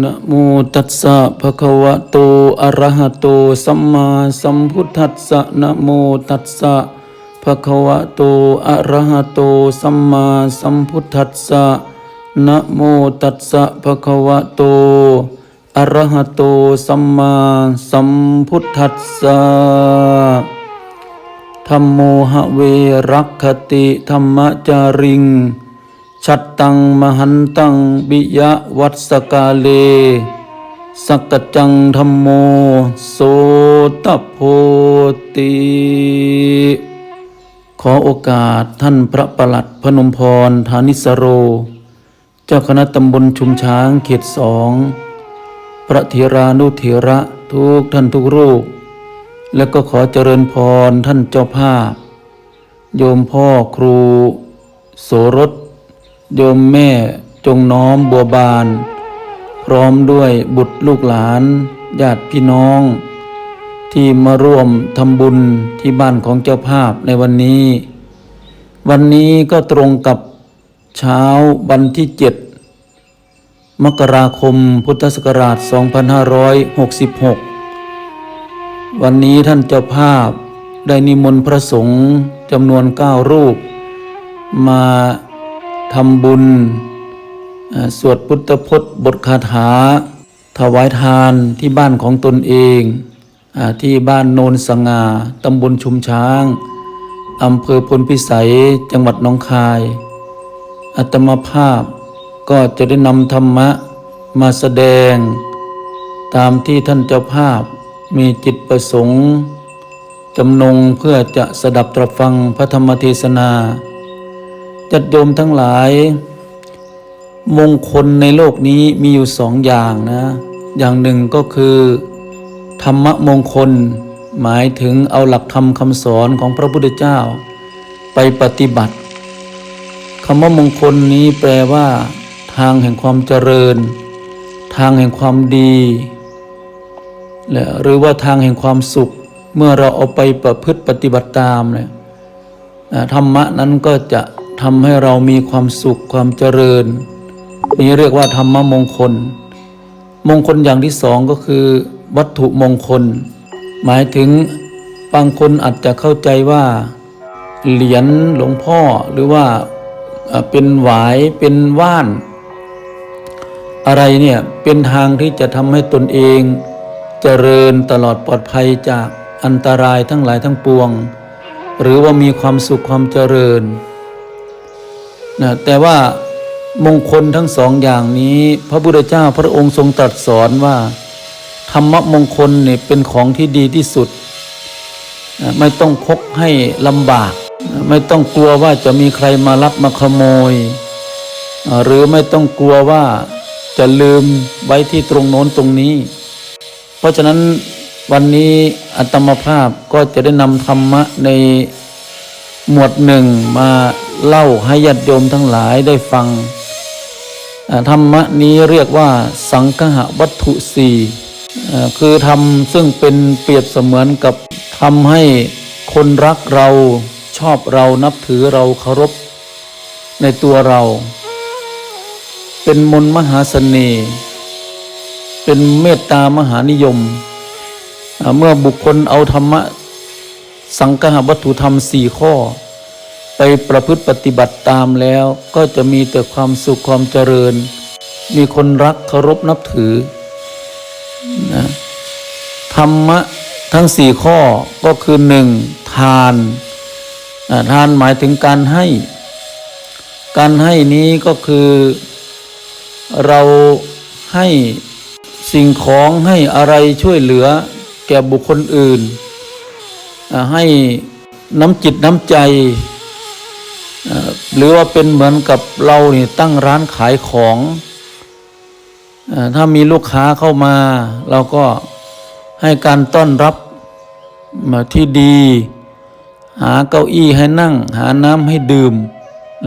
นะโมตัสสะภะคะวะโต อะระหะโต สัมมาสัมพุทธัสสะนะโมตัสสะภะคะวะโต อะระหะโต สัมมาสัมพุทธัสสะนะโมตัสสะภะคะวะโต อะระหะโต สัมมาสัมพุทธัสสะธัมโมหะเวรักขติธรรมจาริง ชัตตังมหันตังบิยะวัสกาเล สักกจังธรรมโมโสตโพติขอโอกาสท่านพระประหลัดพนมพรฐานิสโร เจ้าคณะตำบลชุมช้างเขตสองพระเถรานุเถระทุกท่านทุกรูป แล้วก็ขอเจริญพรท่านเจ้าภาพ โยมพ่อครู โสรส โยมแม่จงน้อมบัวบาน พร้อมด้วยบุตรลูกหลานญาติพี่น้อง ที่มาร่วมทำบุญที่บ้านของเจ้าภาพในวันนี้ วันนี้ก็ตรงกับเช้าวันที่เจ็ดมกราคมพุทธศักราช 2566 วันนี้ท่านเจ้าภาพได้นิมนต์พระสงฆ์จำนวนเก้ารูป มา ทำบุญ สวดพุทธพจน์บทคาถา ถวายทานที่บ้านของตนเองอที่บ้านโนนสง่าตำบลชุมช้างอำเภอพลพิสัยจังหวัดหนองคาย อัตมาภาพก็จะได้นำธรรมะมาแสดง ตามที่ท่านเจ้าภาพมีจิตประสงค์จำนงเพื่อจะสดับตรับฟังพระธรรมเทศนา จัดโยมทั้งหลาย มงคลในโลกนี้มีอยู่สองอย่างนะ อย่างหนึ่งก็คือ ธรรมมงคล หมายถึงเอาหลักธรรมคำสอนของพระพุทธเจ้า ไปปฏิบัติคำว่ามงคลนี้แปลว่า ทางแห่งความเจริญ ทางแห่งความดีและหรือว่าทางแห่งความสุข เมื่อเราเอาไปประพฤติปฏิบัติตามเนี่ยธรรมะนั้นก็จะ ทำให้เรามีความสุขความเจริญ นี่เรียกว่าธรรมมงคล มงคลอย่างที่สองก็คือ วัตถุมงคล หมายถึงบางคนอาจจะเข้าใจว่า เหรียญหลวงพ่อหรือว่าเป็นหวายเป็นว่าน อะไรเนี่ยเป็นทางที่จะทำให้ตนเองเจริญตลอดปลอดภัยจากอันตรายทั้งหลายทั้งปวง หรือว่ามีความสุขความเจริญ นะแต่ว่ามงคลทั้งสองอย่างนี้ พระพุทธเจ้าพระองค์ทรงตรัสสอนว่า ธรรมมงคลเนี่ยเป็นของที่ดีที่สุด ไม่ต้องพกให้ลำบาก ไม่ต้องกลัวว่าจะมีใครมาลักมาขโมย หรือไม่ต้องกลัวว่าจะลืมไว้ที่ตรงโน้นตรงนี้ เพราะฉะนั้นวันนี้อัตมาภาพก็จะได้นำธรรมะในหมวดหนึ่งมา เล่าให้ญาติโยมทั้งหลายได้ฟัง ธรรมะนี้เรียกว่าสังคหวัตถุสี่คือทำซึ่งเป็นเปรียบเสมือนกับทำให้คนรักเราชอบเรานับถือเราเคารพในตัวเรา เป็นมนต์มหาเสน่ห์เป็นเมตตามหานิยม เมื่อบุคคลเอาธรรมะ สังฆะวัตถุธรรมสี่ข้อ ไปประพฤติปฏิบัติตามแล้วก็จะมีแต่ความสุขความเจริญ มีคนรักเคารพนับถือนะธรรมะทั้งสี่ข้อก็คือหนึ่งทานทานหมายถึงการให้ การให้นี้ก็คือเราให้สิ่งของให้อะไรช่วยเหลือแก่บุคคลอื่น ให้น้ำจิตน้ำใจ หรือว่าเป็นเหมือนกับเราเนี่ยตั้งร้านขายของถ้ามีลูกค้าเข้ามา เราก็ให้การต้อนรับมาที่ดี หาเก้าอี้ให้นั่ง หาน้ำให้ดื่ม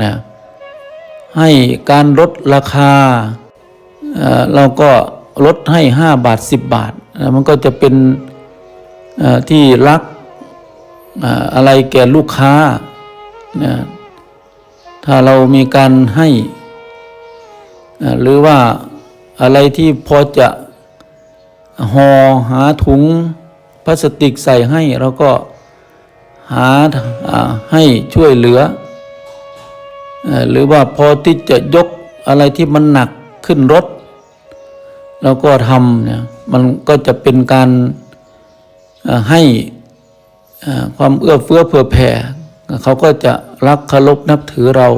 นะให้การลดราคาเราก็ลดให้ห้าบาทสิบบาท มันก็จะเป็นที่รักอะไรแก่ลูกค้านะ ถ้าเรามีการให้หรือว่าอะไรที่พอจะห่อหาถุงพลาสติกใส่ให้เราก็หาให้ช่วยเหลือ หรือว่าพอที่จะยกอะไรที่มันหนักขึ้นรถเราก็ทำเนี่ยมันก็จะเป็นการให้ความเอื้อเฟื้อเผื่อแผ่ เขาก็จะรักเคารพนับถือเรา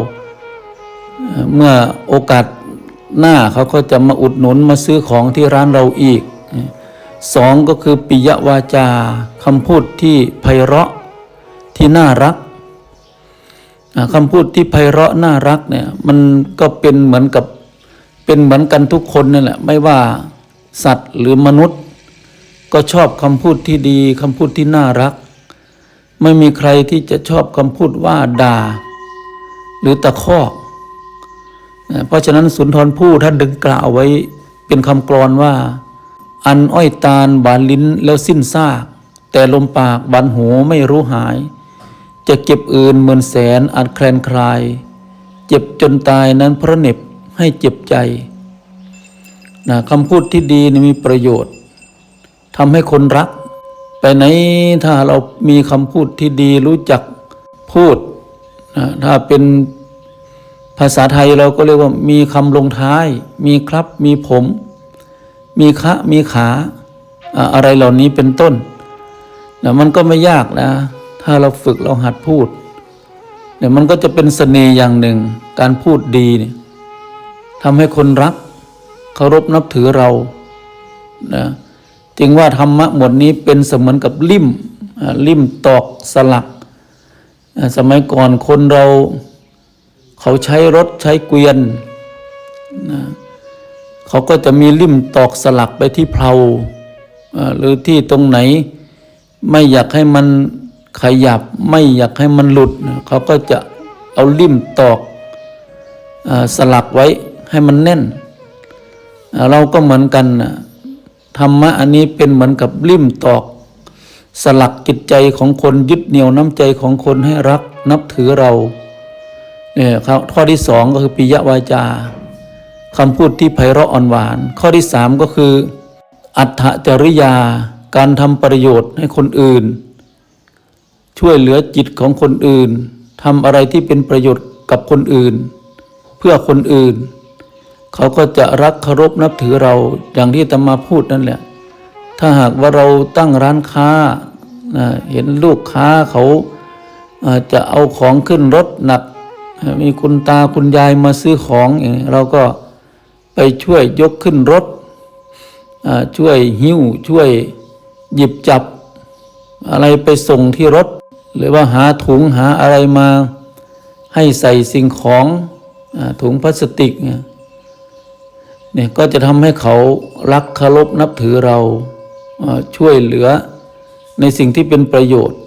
เมื่อโอกาสหน้าเขาก็จะมาอุดหนุนมาซื้อของที่ร้านเราอีกสองก็คือปิยวาจาคำพูดที่ไพเราะที่น่ารักคำพูดที่ไพเราะน่ารักเนี่ยมันก็เป็นเหมือนกับเป็นเหมือนกันทุกคนนั่นแหละไม่ว่าสัตว์หรือมนุษย์ ก็ชอบคำพูดที่ดีคำพูดที่น่ารัก ไม่มีใครที่จะชอบคำพูดว่าด่า หรือตะคอกเพราะฉะนั้นสุนทรภู่ท่านดึงกล่าวไว้เป็นคำกรอนว่า อันอ้อยตาลบานลิ้นแล้วสิ้นซาก แต่ลมปากบานหูไม่รู้หาย จะเก็บอื่นเหมือนแสนอาจแคลนคลาย เจ็บจนตายนั้นเพราะเน็บให้เจ็บใจนะคำพูดที่ดีนี่มีประโยชน์ทำให้คนรัก ไปไหนถ้าเรามีคำพูดที่ดีรู้จักพูดนะถ้าเป็นภาษาไทยเราก็เรียกว่ามีคำลงท้าย มีครับ มีผม มีคะ มีขาอะไรเหล่านี้เป็นต้นนะมันก็ไม่ยากนะ ถ้าเราฝึกเราหัดพูดเนี่ยมันก็จะเป็นเสน่ห์อย่างหนึ่ง การพูดดีเนี่ยทำให้คนรักเคารพนับถือเรานะ จึงว่าธรรมะหมวดนี้เป็นเสมือนกับลิ่มลิ่มตอกสลัก สมัยก่อนคนเราเขาใช้รถใช้เกวียนนะเขาก็จะมีลิ่มตอกสลักไปที่เพลาหรือที่ตรงไหนไม่อยากให้มันขยับไม่อยากให้มันหลุด เขาก็จะเอาลิ่มตอกสลักไว้ให้มันแน่นเอ่อเราก็เหมือนกันนะ ธรรมะอันนี้เป็นเหมือนกับลิ่มตอก สลักจิตใจของคนยึดเหนี่ยวน้ำใจของคนให้รักนับถือเราเนี่ยครับข้อที่สองก็คือปิยวาจาคำพูดที่ไพเราะอ่อนหวาน ข้อที่สามก็คือ อัตจริยา การทำประโยชน์ให้คนอื่น ช่วยเหลือจิตของคนอื่นทำอะไรที่เป็นประโยชน์กับคนอื่น เพื่อคนอื่น เขาก็จะรักเคารพนับถือเราอย่างที่ตมาพูดนั่นแหละ ถ้าหากว่าเราตั้งร้านค้าเห็นลูกค้าเขาจะเอาของขึ้นรถหนัก มีคุณตาคุณยายมาซื้อของอย่างนี้เราก็ไปช่วยยกขึ้นรถช่วยหิ้วช่วยหยิบจับอะไรไปส่งที่รถ หรือว่าหาถุงหาอะไรมาให้ใส่สิ่งของอถุงพลาสติกเนี่ย เนี่ยก็จะทำให้เขารักเคารพนับถือเราช่วยเหลือในสิ่งที่เป็นประโยชน์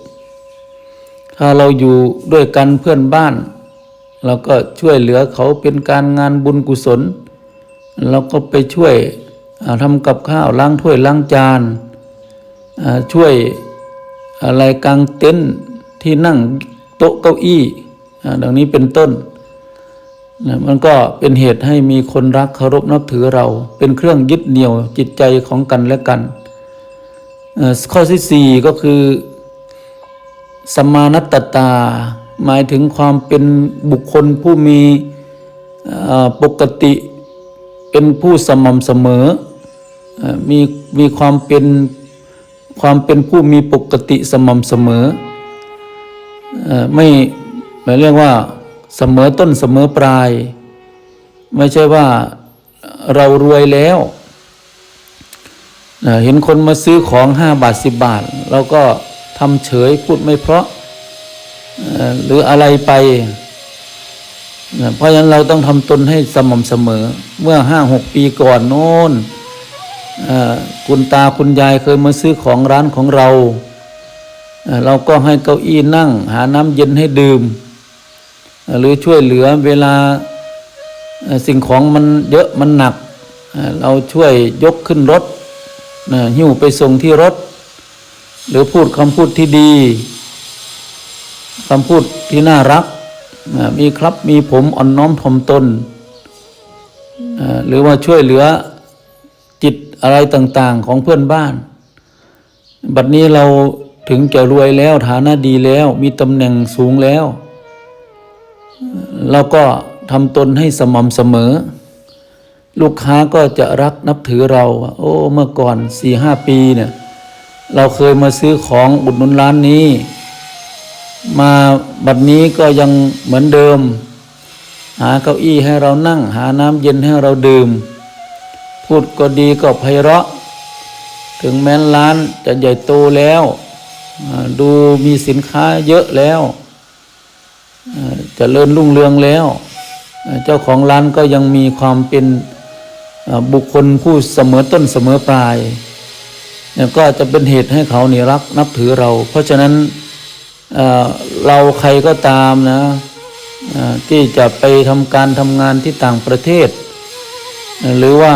ถ้าเราอยู่ด้วยกันเพื่อนบ้านเราก็ช่วยเหลือเขาเป็นการงานบุญกุศล เราก็ไปช่วยทำกับข้าวล้างถ้วยล้างจานช่วยอะไรกลางเต็นท์ที่นั่งโต๊ะเก้าอี้ดังนี้เป็นต้น นะมันก็เป็นเหตุให้มีคนรักเคารพนับถือเรา เป็นเครื่องยึดเหนี่ยวจิตใจของกันและกัน ข้อที่สี่ก็คือสมานัตตา หมายถึงความเป็นบุคคลผู้มีปกติเป็นผู้สม่ำเสมอมีมีความเป็นความเป็นผู้มีปกติสม่ำเสมอไม่ไม่เรียกว่า เสมอต้นเสมอปลาย ไม่ใช่ว่าเรารวยแล้วเห็นคนมาซื้อของห้าบาทสิบบาท เราก็ทำเฉยพูดไม่เพราะหรืออะไรไป เพราะฉะนั้นเราต้องทำตนให้สม่ำเสมอ เมื่อห้าหกปีก่อนโน้นคุณตาคุณยายเคยมาซื้อของร้านของเรา เราก็ให้เก้าอี้นั่ง หาน้ำเย็นให้ดื่ม หรือช่วยเหลือเวลาสิ่งของมันเยอะมันหนัก เราช่วยยกขึ้นรถหิ้วไปส่งที่รถ หรือพูดคำพูดที่ดีคำพูดที่น่ารัก มีครับมีผมอ่อนน้อมถ่อมตน หรือว่าช่วยเหลือจิตอะไรต่างๆของเพื่อนบ้าน บัดนี้เราถึงจะรวยแล้วฐานะดีแล้ว มีตำแหน่งสูงแล้ว เราก็ทำตนให้สม่ำเสมอ ลูกค้าก็จะรักนับถือเรา โอ้เมื่อก่อนสี่ห้าปีเนี่ยเราเคยมาซื้อของอุดหนุนร้านนี้ มาบัดนี้ก็ยังเหมือนเดิม หาเก้าอี้ให้เรานั่ง หาน้ำเย็นให้เราดื่ม พูดก็ดีก็ไพเราะ ถึงแม้นร้านจะใหญ่โตแล้ว ดูมีสินค้าเยอะแล้ว เจริญรุ่งเรืองแล้ว เจ้าของร้านก็ยังมีความเป็นบุคคลผู้เสมอต้นเสมอปลายเนี่ยก็จะเป็นเหตุให้เขาเนี่รักนับถือเรา เพราะฉะนั้นเเราใครก็ตามนะที่จะไปทำการทำงานที่ต่างประเทศ หรือว่า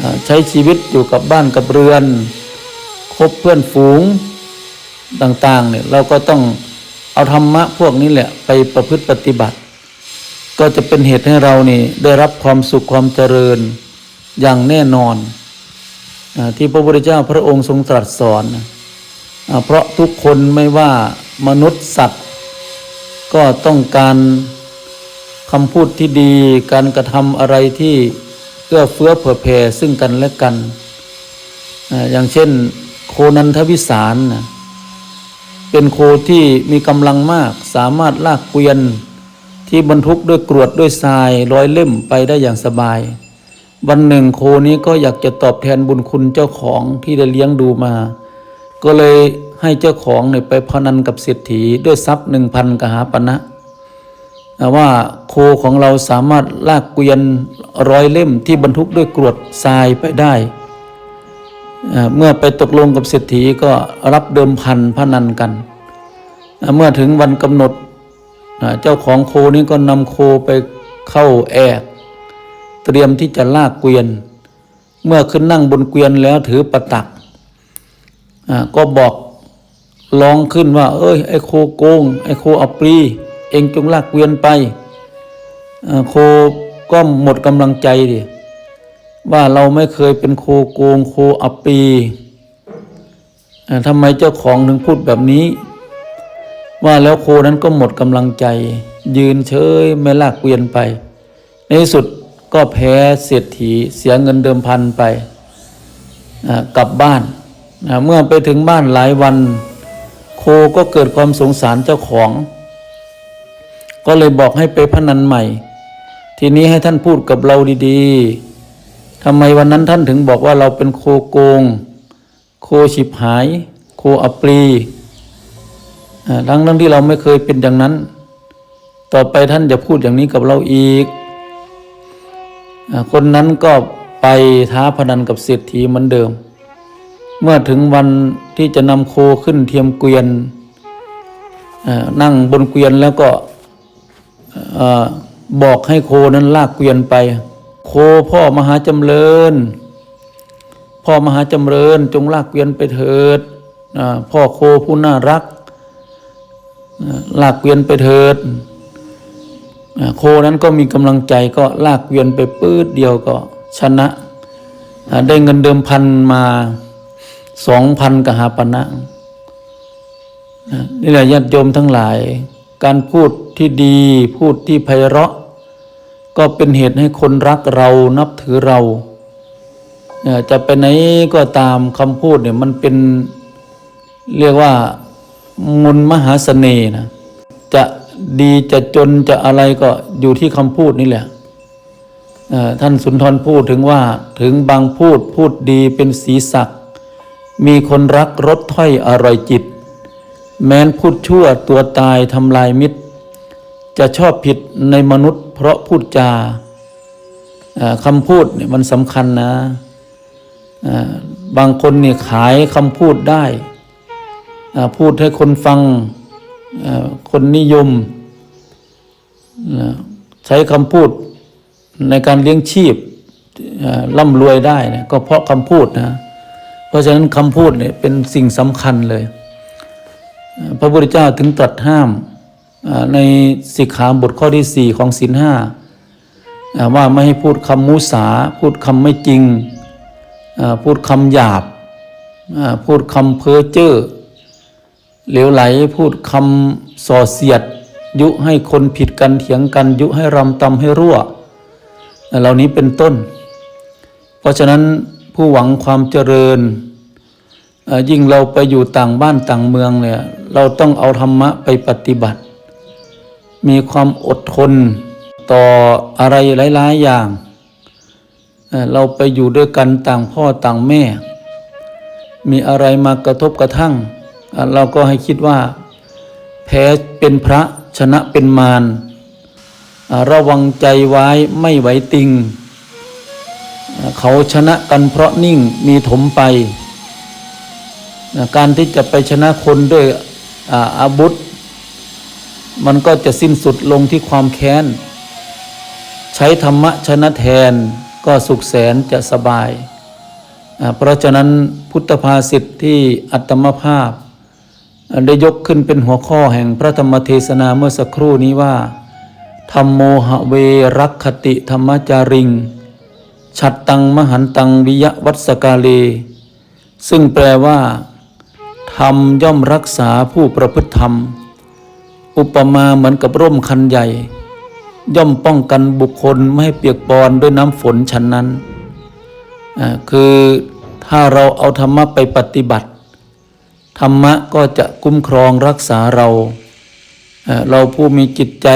อ่าใช้ชีวิตอยู่กับบ้านกับเรือน คบเพื่อนฝูงต่างๆเนี่ยเราก็ต้อง เอาธรรมะพวกนี้แหละไปประพฤติปฏิบัติ ก็จะเป็นเหตุให้เรานี่ได้รับความสุขความเจริญอย่างแน่นอนที่พระพุทธเจ้าพระองค์ทรงตรัสสอน เพราะทุกคนไม่ว่ามนุษย์สัตว์ ก็ต้องการคำพูดที่ดี การกระทำอะไรที่เอื้อเฟื้อเผื่อแผ่ซึ่งกันและกันอ่าอย่างเช่น โคนันทวิสารนะ เป็นโคที่มีกำลังมาก สามารถลากเกวียน ที่บรรทุกด้วยกรวดด้วยทรายร้อยเล่มไปได้อย่างสบาย วันหนึ่งโคนี้ก็อยากจะตอบแทนบุญคุณเจ้าของที่ได้เลี้ยงดูมา ก็เลยให้เจ้าของเนี่ยไปพนันกับเศรษฐีด้วยทรัพย์หนึ่งพันกหาปณะว่าโคของเราสามารถลากเกวียนร้อยเล่มที่บรรทุกด้วยกรวดทรายไปได้ เมื่อไปตกลงกับเศรษฐีก็รับเดิมพันพนันกัน เมื่อถึงวันกำหนดเจ้าของโคนี้ก็นำโคไปเข้าแอกเตรียมที่จะลากเกวียน เมื่อขึ้นนั่งบนเกวียนแล้วถือประตักก็บอกร้องขึ้นว่า เอ้ยไอ้โคโกง ไอ้โคอัปรีเองจงลากเกวียนไปโคก็หมดกำลังใจดิ ว่าเราไม่เคยเป็นโคโกงโคอัปปีอ่าทำไมเจ้าของถึงพูดแบบนี้ ว่าแล้วโคนั้นก็หมดกำลังใจ ยืนเฉยไม่ลากเกวียนไป ในสุดก็แพ้เศรษฐีเสียเงินเดิมพันไปอ่ากลับบ้านอ่าเมื่อไปถึงบ้านหลายวัน โคก็เกิดความสงสารเจ้าของ ก็เลยบอกให้ไปพนันใหม่ ทีนี้ให้ท่านพูดกับเราดีๆ ทำไมวันนั้นท่านถึงบอกว่าเราเป็นโคโกง โคฉิบหาย โคอัปรีทั้งทั้งที่เราไม่เคยเป็นอย่างนั้น ต่อไปท่านจะพูดอย่างนี้กับเราอีก คนนั้นก็ไปท้าพนันกับเศรษฐีเหมือนเดิม เมื่อถึงวันที่จะนำโคขึ้นเทียมเกวียนนั่งบนเกวียนแล้วก็อบอกให้โคนั้นลากเกวียนไป โคพ่อมหาจำเริญ พ่อมหาจำเริญจงลากเกวียนไปเถิดพ่อโคผู้น่ารักลากเกวียนไปเถิดโคนั้นก็มีกำลังใจก็ลากเกวียนไปปื้ดเดียวก็ชนะ ได้เงินเดิมพันมาสองพันกหาปณะนี่แหละญาติโยมทั้งหลาย การพูดที่ดีพูดที่ไพเราะ ก็เป็นเหตุให้คนรักเรานับถือเราเอ่อจะไปไหนก็ตามคำพูดเนี่ยมันเป็นเรียกว่ามนมหาเสน่ห์นะจะดีจะจนจะอะไรก็อยู่ที่คำพูดนี่แหละอ่อท่านสุนทรพูดถึงว่าถึงบางพูดพูดดีเป็นสีสักมีคนรักรสถ้อยอร่อยจิต แม้นพูดชั่วตัวตายทำลายมิตร จะชอบผิดในมนุษย์ เพราะพูดจาอ่าคำพูดเนี่ยมันสำคัญนะบางคนเนี่ยขายคำพูดได้พูดให้คนฟังคนนิยม ใช้คำพูดในการเลี้ยงชีพอ่าร่ำรวยได้เนี่ยก็เพราะคำพูดนะ เพราะฉะนั้นคำพูดเนี่ยเป็นสิ่งสำคัญเลย พระพุทธเจ้าถึงตรัสห้าม ในสิกขาบทข้อที่สี่ของศีลห้าว่าไม่ให้พูดคำมุสา พูดคำไม่จริง พูดคำหยาบ พูดคำเพ้อเจ้อเหลวไหลพูดคำส่อเสียด ยุให้คนผิดกันเถียงกัน ยุให้รำตำให้รั่ว เหล่านี้เป็นต้น เพราะฉะนั้นผู้หวังความเจริญ ยิ่งเราไปอยู่ต่างบ้านต่างเมืองเนี่ยเราต้องเอาธรรมะไปปฏิบัติ มีความอดทนต่ออะไรหลาย ๆ อย่าง เราไปอยู่ด้วยกันต่างพ่อต่างแม่ มีอะไรมากระทบกระทั่ง เราก็ให้คิดว่า แพ้เป็นพระชนะเป็นมารระวังใจไว้ไม่ไหวติง เขาชนะกันเพราะนิ่งมีถมไป การที่จะไปชนะคนด้วยอาอาวุธ มันก็จะสิ้นสุดลงที่ความแค้น ใช้ธรรมะชนะแทนก็สุขแสนจะสบาย เพราะฉะนั้นพุทธภาษิตที่อัตมภาพ ได้ยกขึ้นเป็นหัวข้อแห่งพระธรรมเทศนาเมื่อสักครู่นี้ว่า ธรรมโมหะเวรักขติธรรมจาริง ฉัตตังมหันตังวิยวัสกาเล ซึ่งแปลว่า ธรรมย่อมรักษาผู้ประพฤติธรรม อุปมาเหมือนกับร่มคันใหญ่ ย่อมป้องกันบุคคลไม่ให้เปียกปอนด้วยน้ำฝนฉันนั้น คือถ้าเราเอาธรรมะไปปฏิบัติ ธรรมะก็จะคุ้มครองรักษาเรา เราผู้มีจิตใจ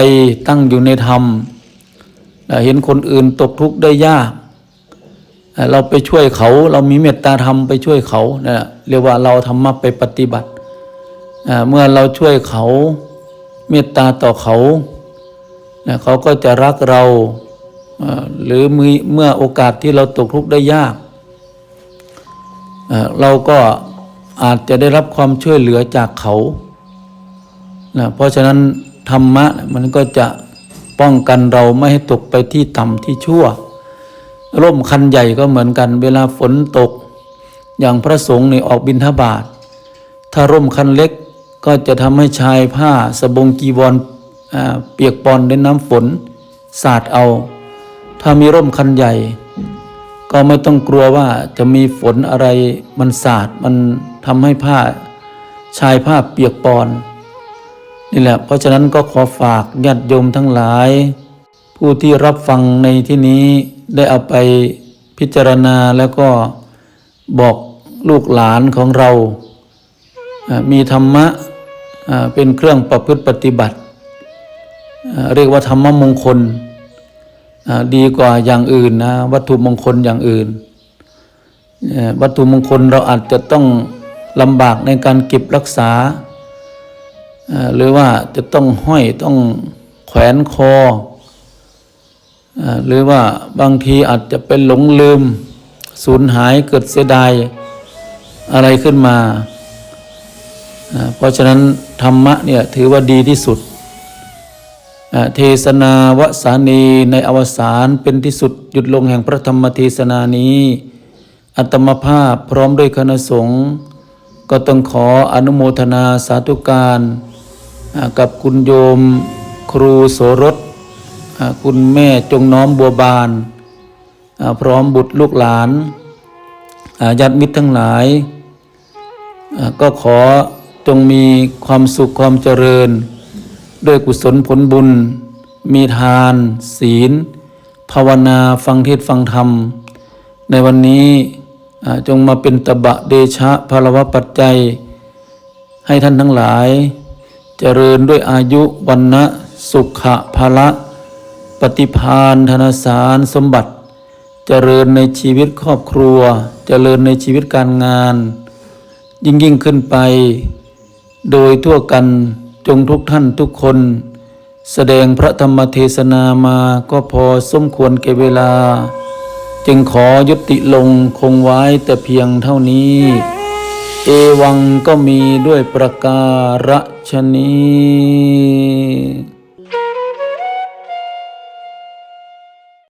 ตั้งอยู่ในธรรม เห็นคนอื่นตกทุกข์ได้ยาก เราไปช่วยเขาเรามีเมตตาธรรมไปช่วยเขานะเรียกว่าเราธรรมะไปปฏิบัติ เมื่อเราช่วยเขา เมตตาต่อเขานะเขาก็จะรักเรา หรือเมื่อโอกาสที่เราตกทุกข์ได้ยาก เราก็อาจจะได้รับความช่วยเหลือจากเขานะเพราะฉะนั้นธรรมะมันก็จะป้องกันเราไม่ให้ตกไปที่ต่ำที่ชั่ว ร่มคันใหญ่ก็เหมือนกัน เวลาฝนตก อย่างพระสงฆ์ในออกบิณฑบาตถ้าร่มคันเล็ก ก็จะทำให้ชายผ้าสบงกีวรอ่าเปียกปอนด้วยน้ำฝน สาดเอา ถ้ามีร่มคันใหญ่ ก็ไม่ต้องกลัวว่าจะมีฝนอะไรมันสาดมันทำให้ผ้าชายผ้าเปียกปอนนี่แหละ เพราะฉะนั้นก็ขอฝากญาติโยมทั้งหลาย ผู้ที่รับฟังในที่นี้ได้เอาไปพิจารณาแล้วก็บอกลูกหลานของเรา มีธรรมะ เป็นเครื่องประพฤติปฏิบัติ เรียกว่าธรรมมงคล ดีกว่าอย่างอื่นนะวัตถุมงคลอย่างอื่น วัตถุมงคลเราอาจจะต้องลำบากในการเก็บรักษา หรือว่าจะต้องห้อยต้องแขวนคอ หรือว่าบางทีอาจจะเป็นหลงลืม สูญหายเกิดเสียดายอะไรขึ้นมา เพราะฉะนั้นธรรมะเนี่ยถือว่าดีที่สุด เทศนาวสานีในอวสานเป็นที่สุดหยุดลงแห่งพระธรรมเทศนานี้ อัตมภาพพร้อมด้วยคณะสงฆ์ก็ต้องขออนุโมทนาสาธุการกับคุณโยมครูโสรสคุณแม่จงน้อมบัวบาน พร้อมบุตรลูกหลานญาติมิตรทั้งหลาย ก็ขอ จงมีความสุขความเจริญ ด้วยกุศลผลบุญ มีทาน ศีล ภาวนาฟังเทศฟังธรรม ในวันนี้จงมาเป็นตบะเดชะพลวะปัจจัย ให้ท่านทั้งหลาย เจริญด้วยอายุวันนะสุขะภละ ปฏิพานธนสารสมบัติ เจริญในชีวิตครอบครัว เจริญในชีวิตการงาน ยิ่งยิ่งขึ้นไป โดยทั่วกันจงทุกท่านทุกคน แสดงพระธรรมเทศนามาก็พอสมควรแก่เวลา จึงขอยุติลงคงไว้แต่เพียงเท่านี้ เอวังก็มีด้วยประการฉนี้